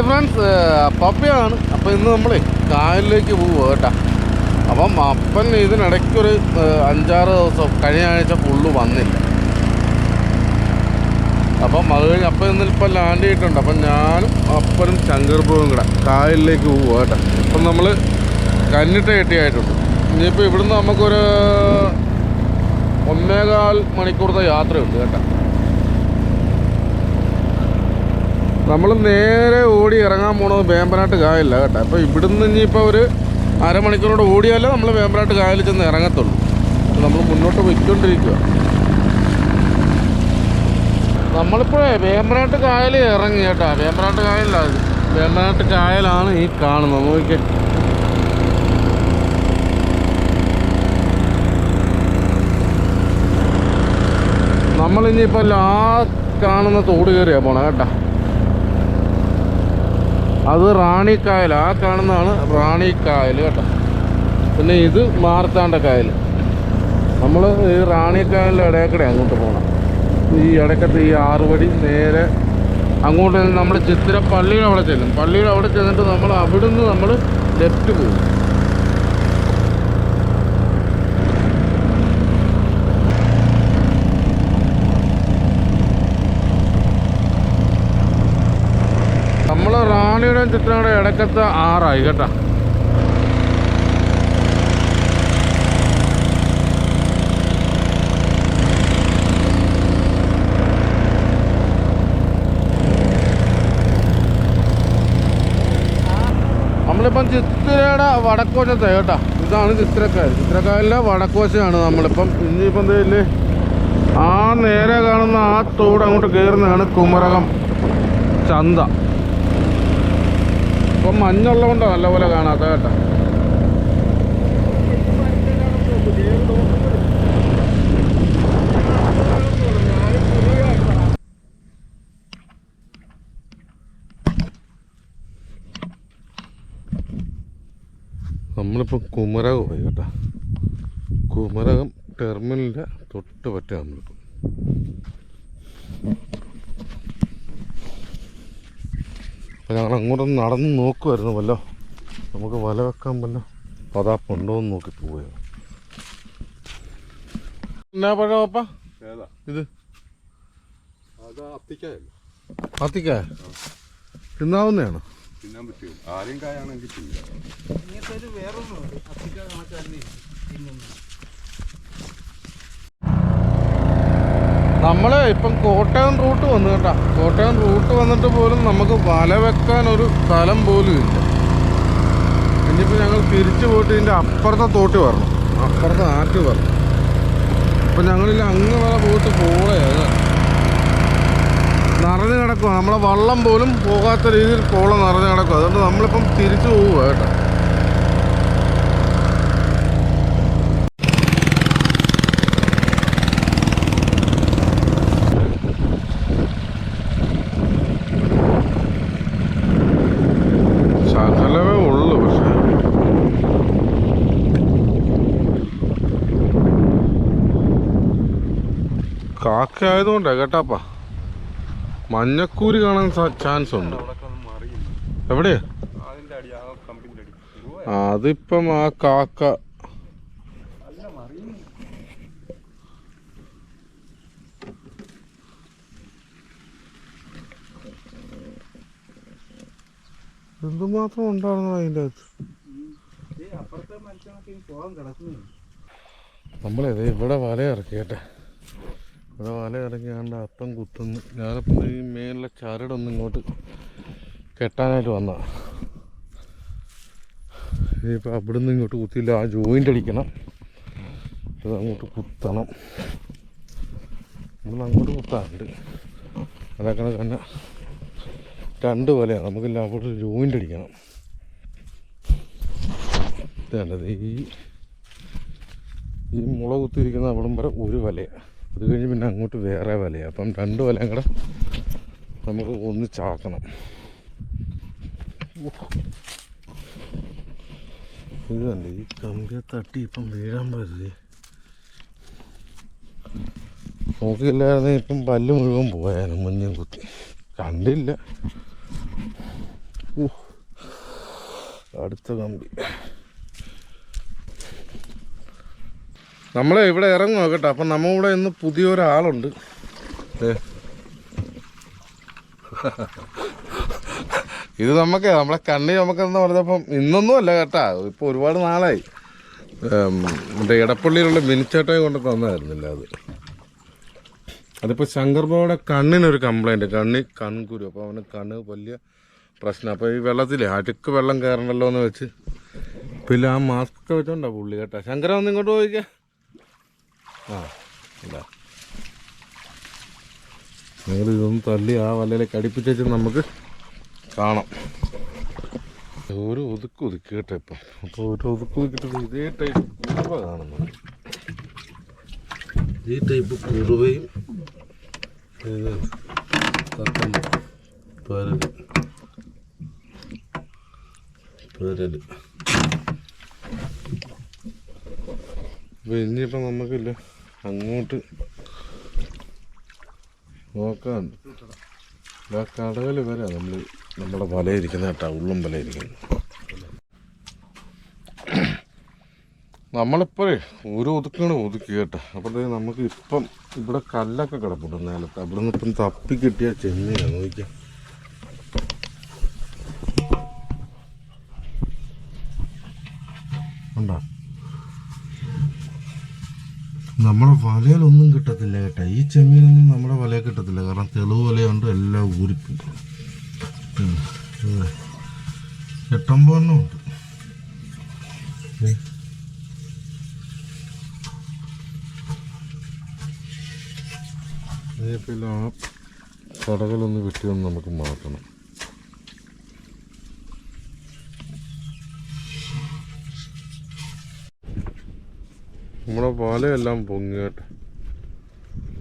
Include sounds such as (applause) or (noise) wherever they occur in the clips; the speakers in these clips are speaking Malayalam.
Hi friends പപ്പയാണ്. അപ്പോൾ ഇന്ന് നമ്മൾ കായലിലേക്ക് പോവുക കേട്ടോ. അപ്പം അപ്പൻ ഇതിനിടയ്ക്കൊരു അഞ്ചാറ് ദിവസം കഴിഞ്ഞ ആഴ്ച ഫുള്ള് വന്നില്ല. അപ്പം അത് കഴിഞ്ഞ് അപ്പം ഇന്നിപ്പോൾ ലാൻഡ് ചെയ്തിട്ടുണ്ട്. അപ്പം ഞാനും അപ്പനും ശങ്കർപ്പുവും കൂടെ കായലിലേക്ക് പോവുക കേട്ടോ. ഇപ്പം നമ്മൾ കന്നിട്ട കെട്ടിയായിട്ടുണ്ട് ഇനിയിപ്പോൾ ഇവിടുന്ന് നമുക്കൊരു ഒന്നേകാൽ മണിക്കൂറത്തെ യാത്രയുണ്ട് കേട്ടോ. നമ്മൾ നേരെ ഓടി ഇറങ്ങാൻ പോണത് വേമ്പനാട്ട് കായലില്ല കേട്ടോ. അപ്പോൾ ഇവിടുന്ന് ഇനിയിപ്പോൾ ഒരു അരമണിക്കൂറോടെ ഓടിയാലേ നമ്മൾ വേമ്പനാട്ട് കായലിൽ ചെന്ന് ഇറങ്ങത്തുള്ളൂ. നമ്മൾ മുന്നോട്ട് പോയിക്കൊണ്ടിരിക്കുക നമ്മളിപ്പോഴേ വേമ്പനാട്ട് കായൽ ഇറങ്ങി കേട്ടോ. വേമ്പനാട്ട് കായലിലാണ്. വേമ്പനാട്ട് കായലാണ് ഈ കാണുന്നത്. നോക്കി നമ്മളിനിയിപ്പോൾ ലാ കാണുന്ന തോട് കയറിയാ പോണേ കേട്ടോ. അത് റാണിക്കായൽ ആ കാണുന്നതാണ് റാണിക്കായൽ കേട്ടോ. പിന്നെ ഇത് മാർത്താണ്ട കായൽ. നമ്മൾ ഈ റാണിക്കായലിന്റെ ഇടയക്കടെ അങ്ങോട്ട് പോകണം ഈ ഇടയ്ക്കത്ത് ഈ ആറ് വടി നേരെ അങ്ങോട്ട് നമ്മൾ ചിത്തിര പള്ളിയുടെ അവിടെ ചെല്ലും. പള്ളിയുടെ അവിടെ ചെന്നിട്ട് നമ്മൾ അവിടുന്ന് നമ്മൾ ലെഫ്റ്റ് പോകും നമ്മൾ ചിത്രയുടെ ഇടക്കത്തെ ആറായി കേട്ടോ. നമ്മളിപ്പം ചിത്രയുടെ വടക്കോശത്തെ കേട്ടോ. ഇതാണ് ചിത്രക്കായൽ ചിത്രക്കായലിലെ വടക്കോശയാണ് നമ്മളിപ്പം. ഇനിയിപ്പം എന്തേൽ ആ നേരെ കാണുന്ന ആ തോട് അങ്ങോട്ട് കയറുന്നതാണ് കുമരകം ചന്ത. ഇപ്പം മഞ്ഞുള്ളതുകൊണ്ടാണ് നല്ലപോലെ കാണാത്ത കേട്ടോ. നമ്മളിപ്പോൾ കുമരകം പോയി കേട്ടോ. കുമരകം ടെർമിനലിന്റെ തൊട്ട് പറ്റുക നമ്മളിപ്പം അപ്പോൾ ഞങ്ങൾ അങ്ങോട്ടൊന്ന് നടന്ന് നോക്കുമായിരുന്നു വല്ലോ. നമുക്ക് വല വെക്കാൻ വല്ല പതാപ്പുണ്ടോ എന്ന് നോക്കി പോവുകയാണ്. എന്നാ പഴം ഏതാ? ഇത്? അത്തിക്കായ? തിന്നാവുന്നതാണ്. തിന്നാൻ പറ്റും കായാണെങ്കിൽ തിന്നാം നമ്മൾ ഇപ്പം കോട്ടയം റൂട്ട് വന്നു കേട്ടോ. കോട്ടയം റൂട്ട് വന്നിട്ട് പോലും നമുക്ക് വല വെക്കാൻ ഒരു സ്ഥലം പോലും ഇല്ല. ഇനിയിപ്പോൾ ഞങ്ങൾ തിരിച്ചു പോയിട്ട് ഇതിന്റെ അപ്പുറത്തെ തോട്ടി വരണം. അപ്പുറത്തെ ആറ്റ് വരണം. അപ്പം ഞങ്ങളില്ല അങ്ങ് വരെ പോയിട്ട് പോളയാണ് നിറഞ്ഞു കിടക്കുക നമ്മളെ വള്ളം പോലും പോകാത്ത രീതിയിൽ കോളം നിറഞ്ഞു കിടക്കുക അതുകൊണ്ട് നമ്മളിപ്പം തിരിച്ചു പോവുക കേട്ടോ. കാക്ക ആയതുകൊണ്ടാ കേട്ടാപ്പാ. മഞ്ഞക്കൂരി കാണാൻ ചാൻസ് ഉണ്ട്. എവിടെയാ? അതിന്റെ അതിപ്പം ആ കാക്ക. എന്തുമാത്രം ഉണ്ടായിരുന്നു അതിന്റെ അകത്ത്? നമ്മളേ ഇവിടെ വല ഇറക്കി കേട്ടെ. ഇവിടെ വല ഇറങ്ങിയാണ്ട് അപ്പം കുത്തുന്നു. ഞാനപ്പം ഈ മേലിലെ ചരടൊന്നും ഇങ്ങോട്ട് കെട്ടാനായിട്ട് വന്നതാണ് ഇനിയിപ്പോൾ അവിടുന്ന് ഇങ്ങോട്ട് കുത്തിയില്ല ആ ജോയിന്റ് അടിക്കണം. അത് അങ്ങോട്ട് കുത്തണം. നമ്മൾ അങ്ങോട്ട് കുത്താറുണ്ട് അതൊക്കെ തന്നെ. രണ്ട് വലയാണ്. നമുക്കില്ല അവിടെ ജോയിന്റ് അടിക്കണം. ഇതേണ്ടത് ഈ ഈ മുള കുത്തിയിരിക്കുന്ന അവിടം വരെ ഒരു വലയാണ്. അത് കഴിഞ്ഞ് പിന്നെ അങ്ങോട്ട് വേറെ വലയാണ് അപ്പം രണ്ട് വലയും കൂടെ നമുക്ക് ഒന്നിച്ചാക്കണം ഇത് കണ്ടേ ഈ കമ്പിയെ തട്ടി ഇപ്പം വീഴാൻ പറ്റി നോക്കിയില്ലായിരുന്നു ഇപ്പം പല്ല് മുഴുവൻ പോയാലും മുഞ്ഞും കുത്തി. കണ്ടില്ല. അടുത്ത കമ്പി. നമ്മളെ ഇവിടെ ഇറങ്ങുക കേട്ടോ. അപ്പം നമ്മൾ ഇവിടെ ഇന്ന് പുതിയൊരാളുണ്ട്. ഇത് നമുക്ക് നമ്മളെ കണ്ണി നമുക്ക് എന്താ പറഞ്ഞപ്പം ഇന്നൊന്നും അല്ല കേട്ടാ. ഇപ്പോൾ ഒരുപാട് നാളായി. എന്റെ ഇടപ്പള്ളിയിലുള്ള മിനിച്ചേട്ടയെ കൊണ്ട് തന്നായിരുന്നില്ല അത്. അതിപ്പോൾ ശങ്കർ ബാബയുടെ കണ്ണിനൊരു കംപ്ലൈന്റ് കണ്ണി കൺകുരു. അപ്പോൾ അവന് കണ്ണ് വലിയ പ്രശ്നം. അപ്പോൾ ഈ വെള്ളത്തിൽ അടുക്ക് വെള്ളം കയറണല്ലോ എന്ന് വെച്ച്. പിന്നെ ആ മാസ്ക് ഒക്കെ വെച്ചോണ്ടാ പുള്ളി കേട്ടാ. ശങ്കര ഒന്ന് ഇങ്ങോട്ട് പോയിക്കാ. ആ ഇല്ല നിങ്ങൾ ഇതൊന്ന് ആ വലയിലേക്ക് കടിപ്പിച്ചു നമുക്ക് കാണാം. ഒരു ഒതുക്കു ഒതുക്കി കേട്ടോ ഇപ്പം. അപ്പോൾ ഒരു ഒതുക്ക് ഒതുക്കിട്ട് ഇതേ ടൈപ്പ് കുറുവ കാണുന്നുണ്ട് ഈ ടൈപ്പ് കുറുവയും ഇത് തത്തമ്മ പരൽ. പരൽ. അപ്പോൾ ഇനിയിപ്പം നമുക്കില്ല അങ്ങോട്ട് നോക്കാൻ. ആ കടകൾ വരെ നമ്മൾ നമ്മുടെ വലയിരിക്കുന്ന ഉള്ളും വലയിരിക്കുന്നു. നമ്മളിപ്പോഴേ ഓരോ ഒതുക്കാണ് ഒതുക്കി കേട്ടോ. അപ്പോൾ ദേ നമുക്ക് ഇപ്പം ഇവിടെ കല്ലൊക്കെ കിടപ്പുണ്ട്. നിലത്ത് അവിടെ നിന്ന് ഇപ്പം തപ്പി കിട്ടിയ ചെമ്മീനാണ്. നോക്കിയാൽ നമ്മുടെ വലയിലൊന്നും കിട്ടത്തില്ല കേട്ടോ. ഈ ചെമ്മീനൊന്നും നമ്മുടെ വലയിൽ കിട്ടത്തില്ല. കാരണം തെളിവ് വലയുണ്ട് എല്ലാം ഊരിപ്പും എട്ടൊമ്പതെണ്ണം ഉണ്ട്. ഇനിയിപ്പോൾ ആ കടകളൊന്ന് വെട്ടിയൊന്ന് നമുക്ക് മാറ്റണം. നമ്മുടെ വലയെല്ലാം പൊങ്ങിയിട്ട്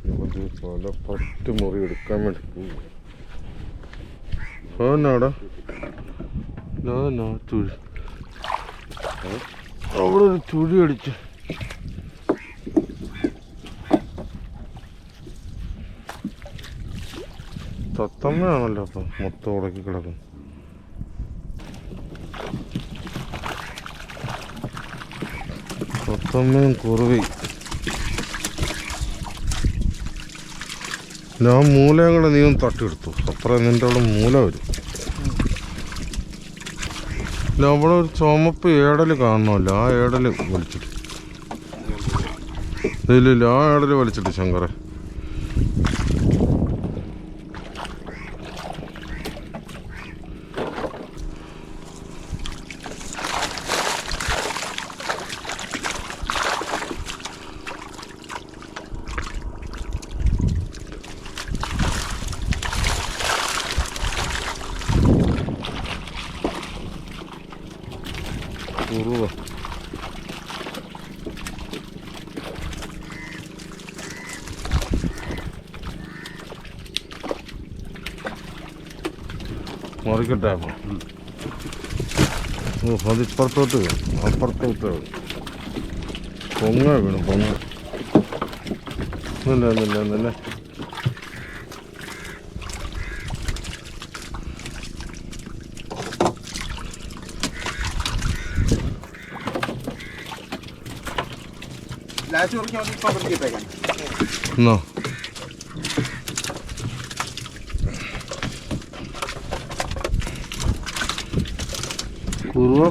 നമുക്ക് വല പത്ത് മുറി എടുക്കാൻ വേണ്ടി പോകും ഏ? അവിടെ ഒരു ചുഴി അടിച്ച്. തത്തമ്മയാണല്ലോ അപ്പം മൊത്തം ഉടക്കി കിടക്കും തത്തമ്മയും കുറവി. ഞാൻ മൂലയും കൂടെ നീ ഒന്ന് തട്ടിയെടുത്തു. അപ്പുറം നിന്റെ അവിടെ മൂല വരും. അവിടെ ഒരു ചുമപ്പ് ഏടൽ കാണണമല്ലോ ആ ഏടൽ വലിച്ചിട്ട്. ഇല്ലില്ല ഇല്ല ആ ഏടൽ വലിച്ചിട്ട് ശങ്കറെ കുറുവ മറിക്കട്ടെ അപ്പോൾ അതിപ്പുറത്തോട്ട് വീണു അപ്പുറത്തോട്ട് പൊങ്ങ വീണു പൊങ്ങ ലാസ്റ്റ് ഇപ്പം കൊടുത്തിട്ടേക്കാൻ എന്നാ? കുറുവ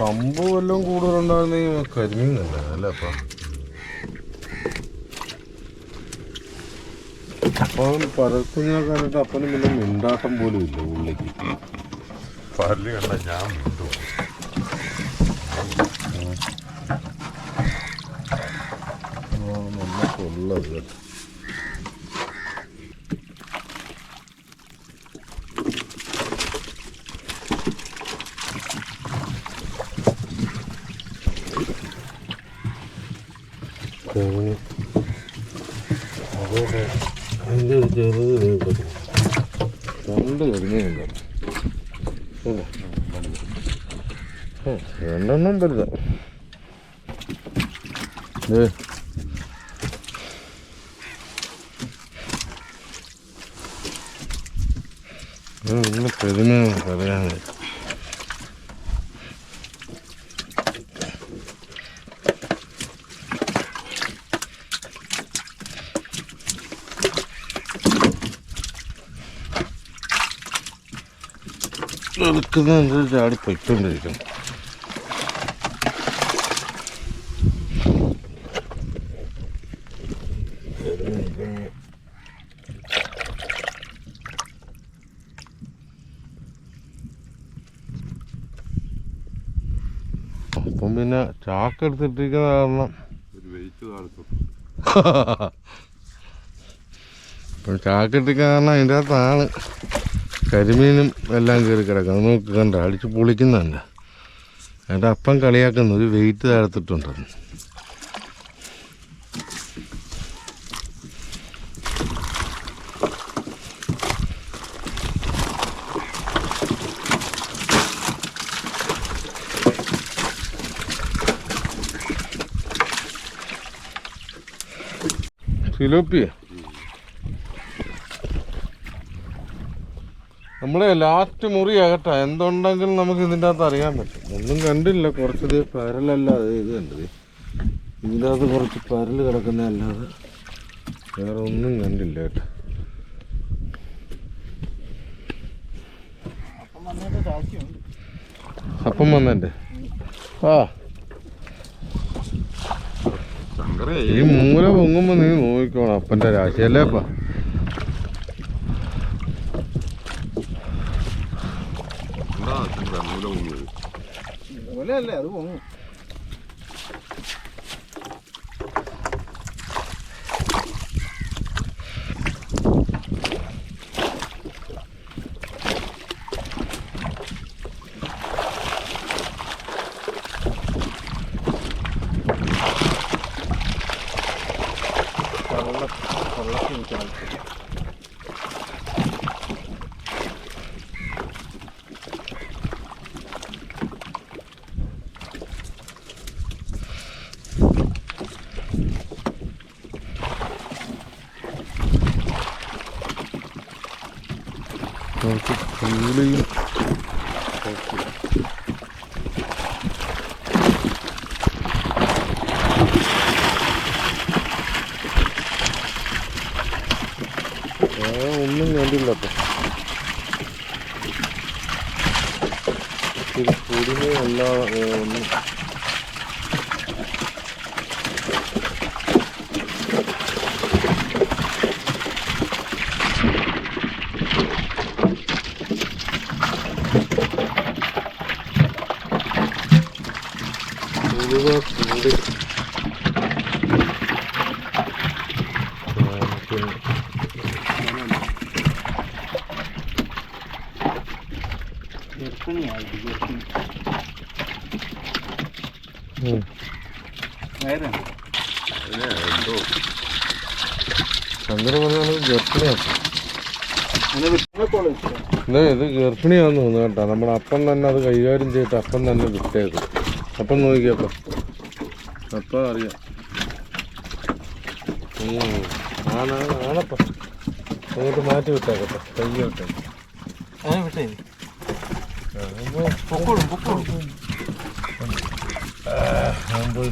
കമ്പ് വല്ലതും കൂടുതലുണ്ടാകുന്ന കരിമീൻ തന്നെ അല്ലേ അപ്പം? അപ്പം പരസ്യങ്ങളെ കണ്ടിട്ട് അപ്പനും പിന്നെ മിണ്ടാട്ടം പോലും ഇല്ല ഉള്ളിലേക്ക്. പല്ല് കണ്ട ഞാൻ വിട്ടു കൊള്ളത് കേട്ടോ കഴിഞ്ഞു അതോടെ അതിന്റെ ഒരു ചെറുത് നീക്കത്തില്ല രണ്ട് കരിഞ്ഞുണ്ട് രണ്ടെണ്ണം വലുതാ ഏ ഇന്ന് പെരുമ പറയാൻ എടുക്കുന്ന ചാടി പൊയ്ക്കൊണ്ടിരിക്കും അപ്പം പിന്നെ ചാക്ക് എടുത്തിട്ടിരിക്കുന്ന കാരണം (laughs) ഇപ്പം ചാക്ക് ഇട്ടിരിക്കുന്ന കാരണം അതിന്റെ അകത്താണ് കരിമീനും എല്ലാം കയറി കിടക്കുന്നത് നമുക്ക് കണ്ട? അടിച്ച് പൊളിക്കുന്നതല്ല അതിന്റെ അപ്പം കളിയാക്കുന്ന ഒരു വെയിറ്റ് താഴ്ത്തിട്ടുണ്ടെന്ന് ഫിലോപ്പിയ? നമ്മളെ ലാസ്റ്റ് മുറി ആകട്ടെ എന്തുണ്ടെങ്കിലും നമുക്ക് ഇതിന്റെ അകത്ത് അറിയാൻ പറ്റും. ഒന്നും കണ്ടില്ല. കുറച്ച് പരലല്ലാതെ ഇത് കണ്ടത്. ഇതിന്റെ അകത്ത് കുറച്ച് പരൽ കിടക്കുന്ന അല്ലാതെ വേറെ ഒന്നും കണ്ടില്ല അപ്പം വന്നെ ആ. ഈ മൂല പൊങ്ങുമ്പോൾ നീ നോക്കിക്കോണം. അപ്പന്റെ രാശിയല്ലേ അപ്പ เลยเหรู้ผม കുറച്ച് ചൂടിയും വേറെ ഒന്നും കണ്ടില്ല അപ്പം ഇച്ചിരി പൊടിമേ അല്ലാതെ ഒന്നും ഉലുവ കൂടി ഇതേ ഗർഭിണിയാന്ന് തോന്നുന്നു കേട്ടോ. നമ്മുടെ അപ്പം തന്നെ അത് കൈകാര്യം ചെയ്തിട്ട് അപ്പം തന്നെ വിട്ടേത് അപ്പം നോക്കിയപ്പം. അപ്പം അറിയാം. ആണപ്പം അങ്ങോട്ട് മാറ്റി വിട്ടേക്കട്ടെ കൈ വിട്ടേക്ക് അങ്ങനെ വിട്ടേ. പൊക്കോളും പൊക്കോളും. പോയി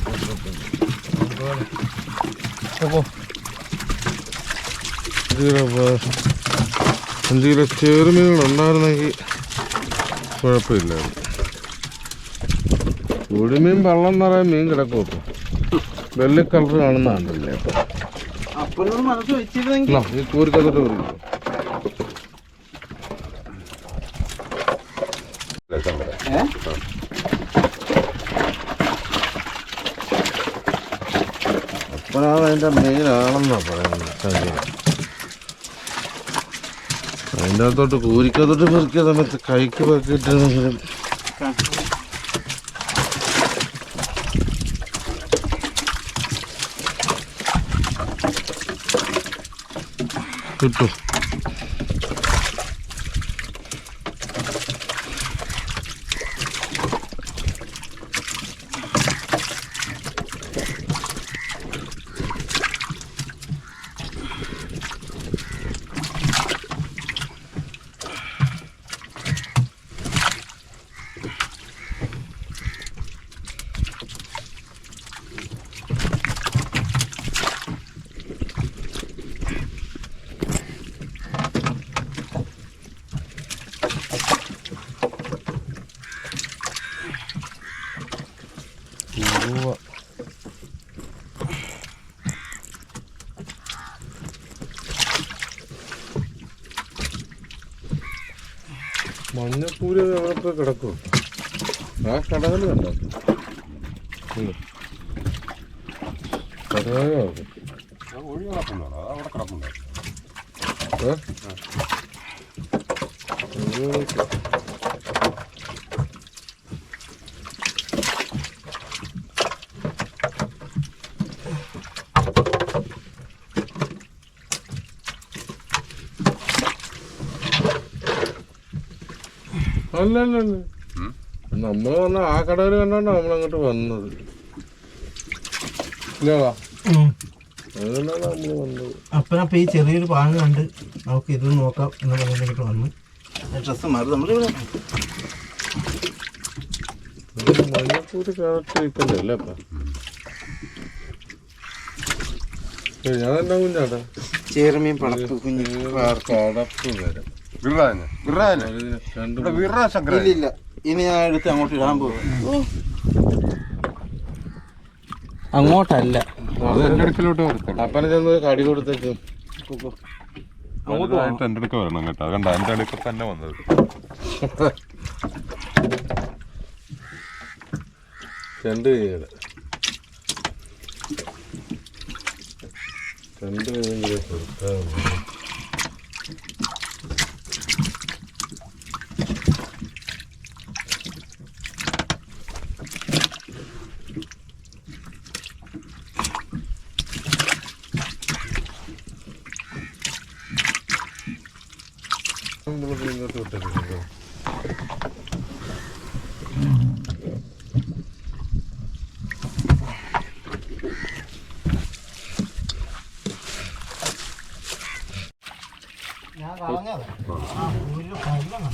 അഞ്ച് കിലോ ചേറുമീനുകൾ ഉണ്ടായിരുന്നെങ്കിൽ കുഴപ്പമില്ലായിരുന്നു. കുടിമീൻ വെള്ളം നിറയെ മീൻ കിടക്കും വെള്ളിക്കളർ കാണുന്നതാണല്ലേ അപ്പം കുറിക്കും ഏ? അപ്പോഴാണ് അതിന്റെ മെയിനാണെന്നാണ് പറയുന്നത് അതിന്റെ അകത്തോട്ട് കൂരിക്കത്തോട്ട് പെറുക്കിയ സമയത്ത് കൈക്ക് പെറുക്കിയിട്ടെങ്കിലും കിട്ടും അവിടെ കിടക്കും ആ കടകൾ കണ്ടോ. കടകളോ ഒഴി അത് അവിടെ കിടപ്പുണ്ടോ? ഏ? ഇത് അല്ല അല്ല അല്ല ഉം? നമ്മൾ വന്ന ആ കടയിൽ കണ്ടാണ് നമ്മളങ്ങോട്ട് വന്നത്. ഇല്ലടാ അതുകൊണ്ടാണ് വന്നത്. അപ്പനപ്പ ഈ ചെറിയൊരു പാങ്ങ് കണ്ട് നമുക്ക് ഇത് നോക്കാം എന്ന് പറഞ്ഞിട്ട് വന്നു. ഡ്രസ്സ് മാറി നമ്മളിവിടെ മഞ്ഞപ്പൂര് കറക്റ്റ് അപ്പ? എന്നാ കുഞ്ഞാട്ടാ? ചേറുമീൻ പടപ്പ് കുഞ്ഞ് കടപ്പ് വരെ. ഇനി ഞാൻ എടുത്ത് അങ്ങോട്ട് ഇടാൻ പോകും അങ്ങോട്ടല്ല. കടി കൊടുത്തേക്കും എന്റെ അടുക്ക വരണം കേട്ടോ. കണ്ട? അടുക്ക തന്നെ വന്നത്. രണ്ട് കൈയുടെ രണ്ട് ഇങ്ങോട്ട് വിട്ടിട്ടുണ്ട് ഞാൻ കളഞ്ഞത് ആ. ഒരു പള്ളം ഇതാണ്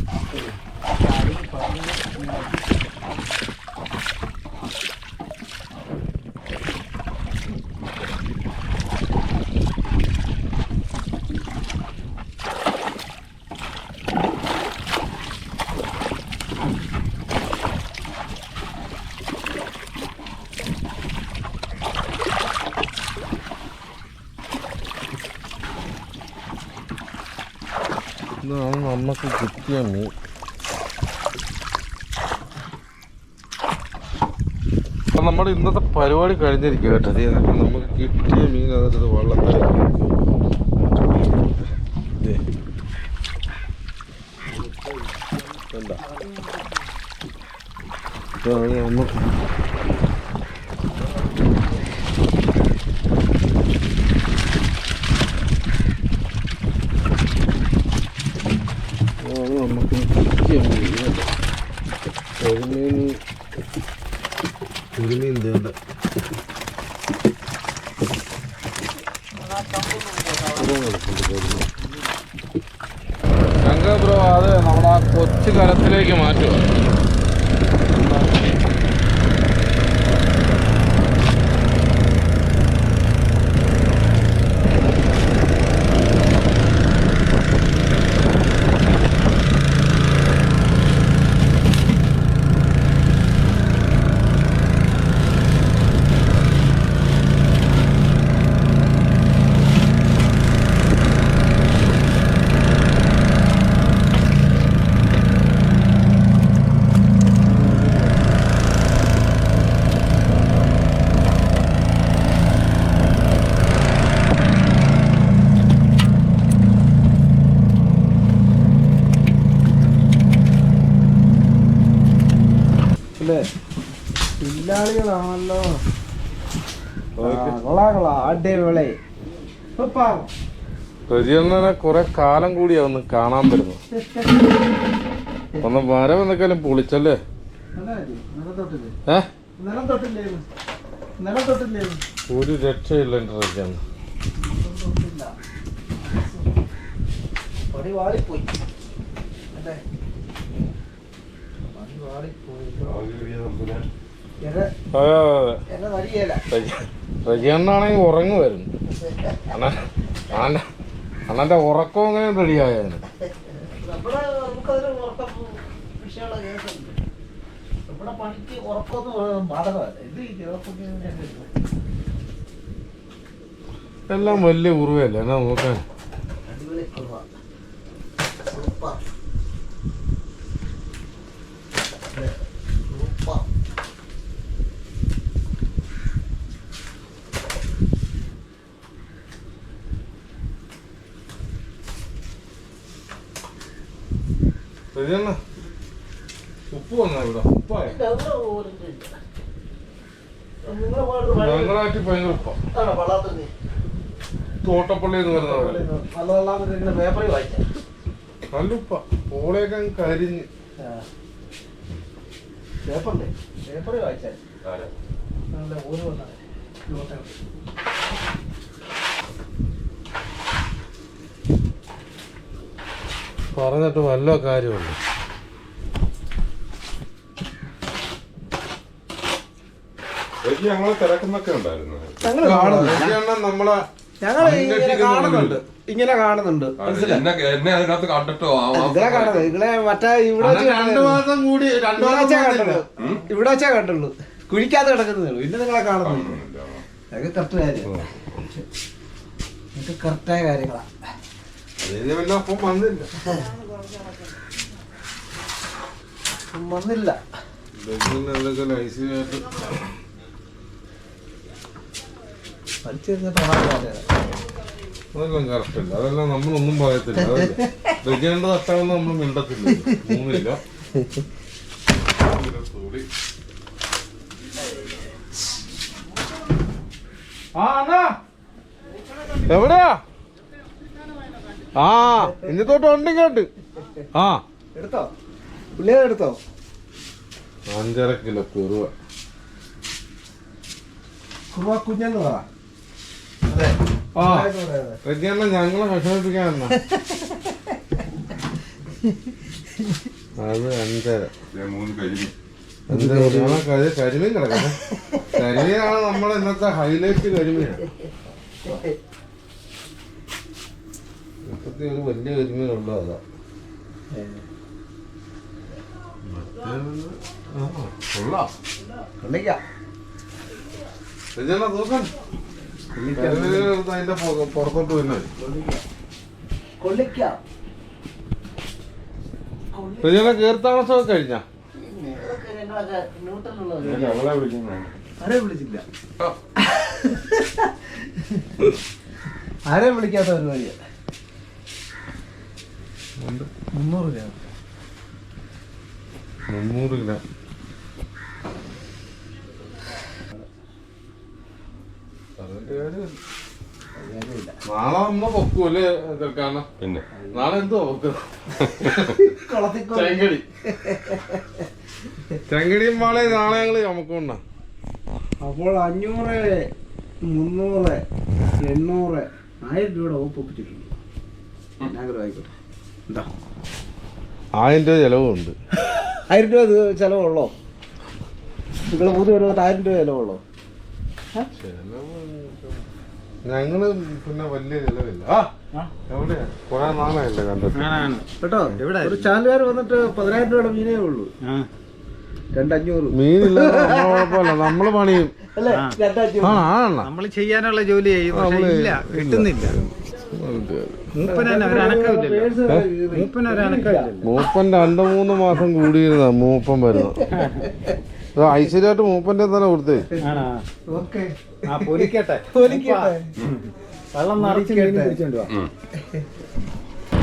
നമുക്ക് കിട്ടിയ മീൻ അപ്പൊ ഇന്നത്തെ പരിപാടി കഴിഞ്ഞിരിക്കും കേട്ടോ. ഇതൊക്കെ നമുക്ക് കിട്ടിയ മീൻ അതൊരു വള്ളത്തിൽ നമുക്ക് ഇല്ലാളികളാണല്ലോ കൊള്ളാ കൊള്ളാം. അടിപൊളി. സൂപ്പർ. റജിയണ്ണനെ കുറെ കാലം കൂടിയാ ഒന്ന് കാണാൻ വരുന്നു. ഒന്ന് വരവ് എന്തൊക്കെയാലും പൊളിച്ചല്ലേ? ഒരു രക്ഷയില്ല തൊട്ടില്ല റജിയണ്ണാണെങ്കിൽ ഉറങ്ങുമായിരുന്നു അണ്ണ അണ്ണ അണ്ണന്റെ ഉറക്കം അങ്ങനെ റെഡിയായിരുന്നു നമ്മുടെ പണിക്ക് ഉറക്കമൊന്നും ബാധകമല്ല. എല്ലാം വലിയ ഉറവല്ലേ എന്നാ നോക്കാൻ. റജിയണ്ണ ഉപ്പ് വന്നാ ഇവിടെ. ഉപ്പായ? ഞങ്ങളാറ്റി ഭയങ്കര ഉപ്പ. തോട്ടപ്പള്ളി എന്ന് പറയുന്ന പേപ്പറിൽ വായിച്ച. നല്ല ഉപ്പ. പോളയൊക്കെ കരിഞ്ഞ്. പേപ്പറില്ലേ പേപ്പറിൽ വായിച്ചാൽ നല്ല ഊര് വന്നത് പറഞ്ഞിട്ട് വല്ല കാര്യമുണ്ട്. ഞങ്ങൾ തിരക്കുന്നൊക്കെ ഉണ്ടായിരുന്നു. ഞങ്ങൾ നമ്മളെ ഞങ്ങൾ ഇങ്ങനെ കാണുന്നുണ്ട്. ഇങ്ങനെ കാണുന്നുണ്ട്. മനസ്സിലായി? എന്നെ എന്നെ അതിനകത്ത് കണ്ടിട്ടോ? ആ- ആ- ഇതിലെ കാണുന്നത്. ഇതിലെ മറ്റേ ഇവിടെ വെച്ച് അണ്ണൻ രണ്ട് കാണുന്നത്. മാസം കൂടി രണ്ട് ഇവിടെ വെച്ചാ. കണ്ടുള്ളൂ ഇവിടെ വെച്ചാ കണ്ടുള്ളൂ. കുഴിക്കാതെ കിടക്കുന്നേ ഉള്ളൂ. ഇന്ന് നിങ്ങളെ കാണുന്നു കറക്റ്റ് കാര്യം ഇതൊക്കെ കറക്റ്റായ കാര്യങ്ങളാ. വന്നില്ല. വന്നില്ല. അതെല്ലാം കറക്റ്റ് അല്ല അതെല്ലാം നമ്മളൊന്നും പറയത്തില്ല. അതല്ലേ തട്ടാണെന്ന് നമ്മൾ മിണ്ടത്തില്ല. മൂന്നില്ല. എവിടെയാ? ആ ഇനി തൊട്ട് ഉണ്ട്. കേട്ട് ആ. എടുത്തോ? പുള്ളിയെ എടുത്തോ? അഞ്ചര കിലോ കുറുവ. കുറുവ കുഞ്ഞെന്ന് പറ. അതെ. ആ. ഞങ്ങളെ വിഷമിപ്പിക്കാൻ അത് അഞ്ചര? കരി കരിമീൻ. കിടക്കട്ടെ. കരിമീനാണ് നമ്മുടെ ഇന്നത്തെ ഹൈലൈറ്റ് കരിമീൻ ഇപ്പത്തെ ഒരു വലിയ ഒരുമയുള്ള അതാ. അതിന്റെ പുറത്തോട്ട് കീർത്താമസമൊക്കെ കഴിഞ്ഞാ? ഞങ്ങളെ വിളിക്കുന്നു ആരെയും വിളിച്ചില്ല? വിളിക്കാത്ത പരിപാടിയാ? മുന്നൂറ് ഗ്രാം. മുന്നൂറ് ഗ്രാം. നാളെ നമ്മ പൊക്കൂല്ലേ കേൾക്കാണ് പിന്നെ. നാളെ എന്തോ ചെങ്കടി. ചെങ്കടിയും പാളെ നാളെ ഞങ്ങൾ ചമക്കൊണ്ട അപ്പോൾ അഞ്ഞൂറ് മുന്നൂറ് എണ്ണൂറ് ആയിരം രൂപയുടെ ഓപ്പ് ഒപ്പിച്ചിട്ടുണ്ട്. ആയിക്കോട്ടെ എന്താ ആയിരം രൂപ ചെലവുണ്ട്. ആയിരം രൂപ ഇത് ചിലവുള്ളോ? നിങ്ങൾ മൂന്ന് പേര് വന്നിട്ട് ആയിരം രൂപ ചിലവുള്ളോ? ഞങ്ങൾ പിന്നെ വലിയ ചെലവില്ല. കൊറേ നാളായില്ലേ കേട്ടോ? ഒരു വന്നിട്ട് പതിനായിരം രൂപയുടെ മീനേ ഉള്ളൂ. രണ്ടഞ്ഞൂറ്. മീനില്ല നമ്മളെ കുഴപ്പമില്ല നമ്മൾ പണിയും. നമ്മൾ ചെയ്യാനുള്ള ജോലി ചെയ്യും ഇല്ല. കിട്ടുന്നില്ല. മൂപ്പന് തന്നെ ഒരു അനക്കമില്ലല്ലോ മൂപ്പന് ഒരു അനക്കമില്ലല്ലോ മൂപ്പൻ രണ്ടു മൂന്ന് മാസം കൂടിയിരുന്ന മൂപ്പൻ വരുന്നു ഐശ്വര്യമായിട്ട് മൂപ്പന്റെ തന്നെ കൊടുത്തേ.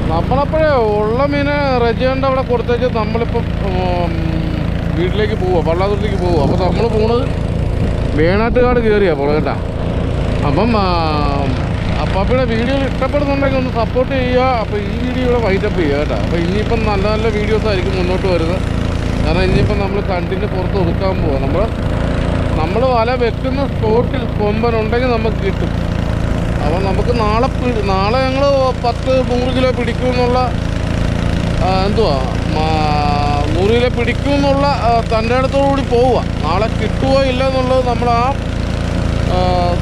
നമ്മളപ്പോഴേ ഉള്ള മീന് റജിയുണ്ട് അവിടെ കൊടുത്തേച്ച് നമ്മളിപ്പോ വീട്ടിലേക്ക് പോവുക പള്ളാതുരത്തേക്ക് പോവുക അപ്പോൾ നമ്മൾ പോണത് വേണാട്ടുകാട് കേറിയാ പോളെ കേട്ടാ അപ്പം ആ, അപ്പാപ്പിയുടെ വീഡിയോ ഇഷ്ടപ്പെടുന്നുണ്ടെങ്കിൽ ഒന്ന് സപ്പോർട്ട് ചെയ്യുക. അപ്പോൾ ഈ വീഡിയോ ഇവിടെ വൈറ്റപ്പ് ചെയ്യുക കേട്ടോ. അപ്പോൾ ഇനിയിപ്പം നല്ല നല്ല വീഡിയോസ് ആയിരിക്കും മുന്നോട്ട് വരുന്നത്. കാരണം ഇനിയിപ്പം നമ്മൾ കണ്ടിന് പുറത്ത് ഒതുക്കാൻ പോവുക നമ്മൾ നമ്മൾ വല വെക്കുന്ന സ്പോട്ടിൽ കൊമ്പൻ ഉണ്ടെങ്കിൽ നമുക്ക് കിട്ടും. അപ്പോൾ നമുക്ക് നാളെ നാളെ ഞങ്ങൾ പത്ത് നൂറ് കിലോ പിടിക്കുമെന്നുള്ള എന്തുവാ? നൂറ് കിലോ പിടിക്കുമെന്നുള്ള തന്റെ അടുത്തോടു കൂടി പോവുക. നാളെ കിട്ടുമോ ഇല്ല എന്നുള്ളത് നമ്മൾ ആ,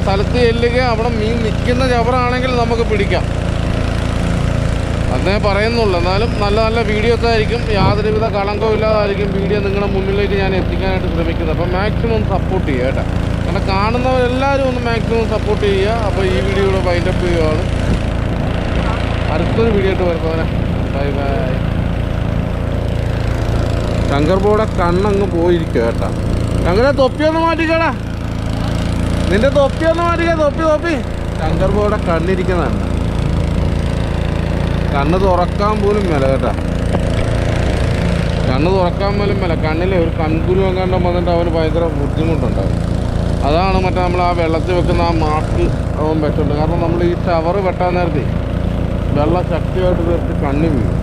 സ്ഥലത്ത് ചെല്ലുക അവിടെ മീൻ നിൽക്കുന്ന ചവറാണെങ്കിൽ നമുക്ക് പിടിക്കാം. അന്നേ പറയുന്നുള്ളൂ. എന്നാലും നല്ല നല്ല വീഡിയോസ് ആയിരിക്കും. യാതൊരുവിധ കളങ്കവും ഇല്ലാതായിരിക്കും വീഡിയോ നിങ്ങളുടെ മുന്നിലേക്ക് ഞാൻ എത്തിക്കാനായിട്ട് ശ്രമിക്കുന്നത്. അപ്പോൾ മാക്സിമം സപ്പോർട്ട് ചെയ്യുക കേട്ടോ. കാരണം കാണുന്നവരെല്ലാവരും ഒന്ന് മാക്സിമം സപ്പോർട്ട് ചെയ്യുക. അപ്പോൾ ഈ വീഡിയോ കൂടെ വൈൻഡപ്പ് ചെയ്യുകയാണ് അടുത്തൊരു വീഡിയോ ആയിട്ട് വരുന്നവനെ ബൈ ബൈ ശങ്കർ ബോടെ കണ്ണങ്ങ് പോയിരിക്കുക കേട്ടോ. ശങ്കരെ തൊപ്പിയൊന്ന് മാറ്റിക്കടാ. നിന്റെ തൊപ്പി ഒന്ന് മാറ്റിക്ക തൊപ്പി തൊപ്പി. ശങ്കർ ബോയുടെ കണ്ണിരിക്കുന്നതാണ്. കണ്ണ് തുറക്കാൻ പോലും മേല കേട്ടാ. കണ്ണ് തുറക്കാൻ പോലും മേല. കണ്ണിലെ ഒരു കൺകുരു എങ്ങാണ്ട് വന്നിട്ട് അവന് ഭയങ്കര ബുദ്ധിമുട്ടുണ്ടാവും. അതാണ് മറ്റേ നമ്മൾ ആ വെള്ളത്തിൽ വെക്കുന്ന ആ മാസ്ക് അവൻ വെച്ചിട്ടുണ്ട് കാരണം നമ്മൾ ഈ ഷവർ വെട്ടാൻ നേരത്തെ വെള്ളം ശക്തിയായിട്ട് തീർത്ത് കണ്ണി വീഴും.